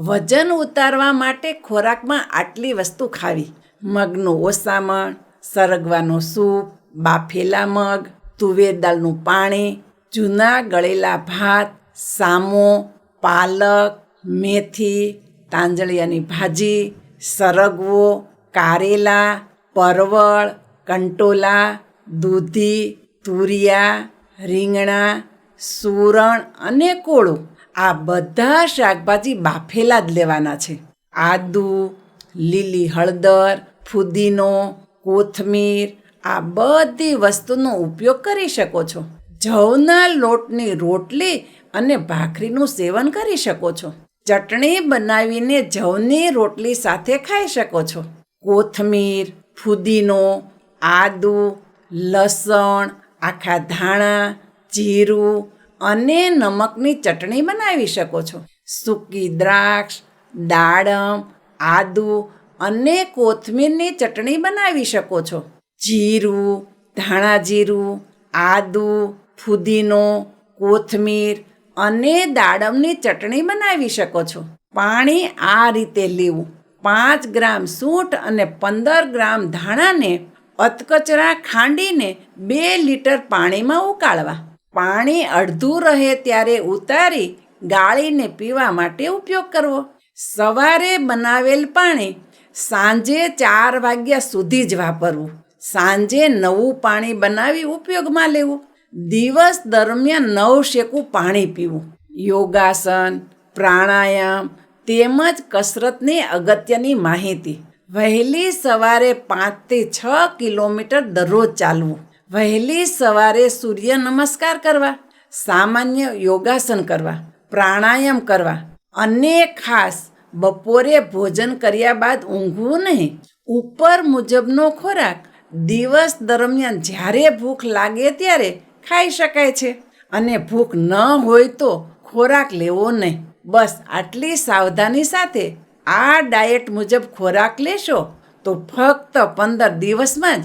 વજન ઉતારવા માટે ખોરાકમાં આટલી વસ્તુ ખાવી. મગનું ઓસામણ સરગવાનો સૂપ, બાફેલા મગ, તુવેર દાળનું પાણી જૂના ગળેલા ભાત, સામો, પાલક, મેથી, તાંજળિયાની ભાજી, સરગવો, કારેલા, પરવળ, કંટોલા, દૂધી, તુરિયા, રીંગણા, સૂરણ અને કોળું. આ બધા શાકભાજી બાફેલા જ લેવાના છે. આદુ, લીલી હળદર, ફુદીનો, કોથમીર, આ બધી વસ્તુનો ઉપયોગ કરી શકો છો. જવના લોટની રોટલી અને ભાખરીનું સેવન કરી શકો છો. ચટણી બનાવીને જવની રોટલી સાથે ખાઈ શકો છો. કોથમીર, ફુદીનો, આદુ, લસણ, આખા ધાણા, જીરું અને નમકની ચટણી બનાવી શકો છો. સૂકી દ્રાક્ષ, દાડમ, આદુ અને કોથમીરની ચટણી બનાવી શકો છો. જીરું, ધાણા જીરું, આદુ, ફુદીનો, કોથમીર અને દાડમની ચટણી બનાવી શકો છો. પાણી આ રીતે લેવું. પાંચ ગ્રામ સૂંઠ અને પંદર ગ્રામ ધાણાને અતકચરા ખાંડીને બે લીટર પાણીમાં ઉકાળવા. પાણી અડધું રહે ત્યારે ઉતારી ગાળીને પીવા માટે ઉપયોગ કરવો. સવારે બનાવેલ પાણી સાંજે ચાર વાગ્યા સુધી જ વાપરવું. સાંજે નવું પાણી બનાવી ઉપયોગમાં લેવું. દિવસ દરમિયાન નવ શેકું પાણી પીવું. યોગાસન, પ્રાણાયામ તેમજ કસરતની અગત્યની માહિતી. વહેલી સવારે પાંચથી છ કિલોમીટર દરરોજ ચાલવું. વહેલી સવારે સૂર્ય નમસ્કાર કરવા, સામાન્ય યોગાસન કરવા, પ્રાણાયામ કરવા. અને ખાસ બપોરે ભોજન કર્યા બાદ ઊંઘવું નહીં. ઉપર મુજબનો ખોરાક દિવસ દરમિયાન જ્યારે ભૂખ લાગે ત્યારે ખાઈ શકાય છે. અને ભૂખ ન હોય તો ખોરાક લેવો નહીં. બસ આટલી સાવધાની સાથે આ ડાયટ મુજબ ખોરાક લેશો તો ફક્ત પંદર દિવસમાં જ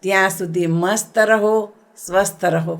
ત્યાં સુધી મસ્ત રહો સ્વસ્થ રહો.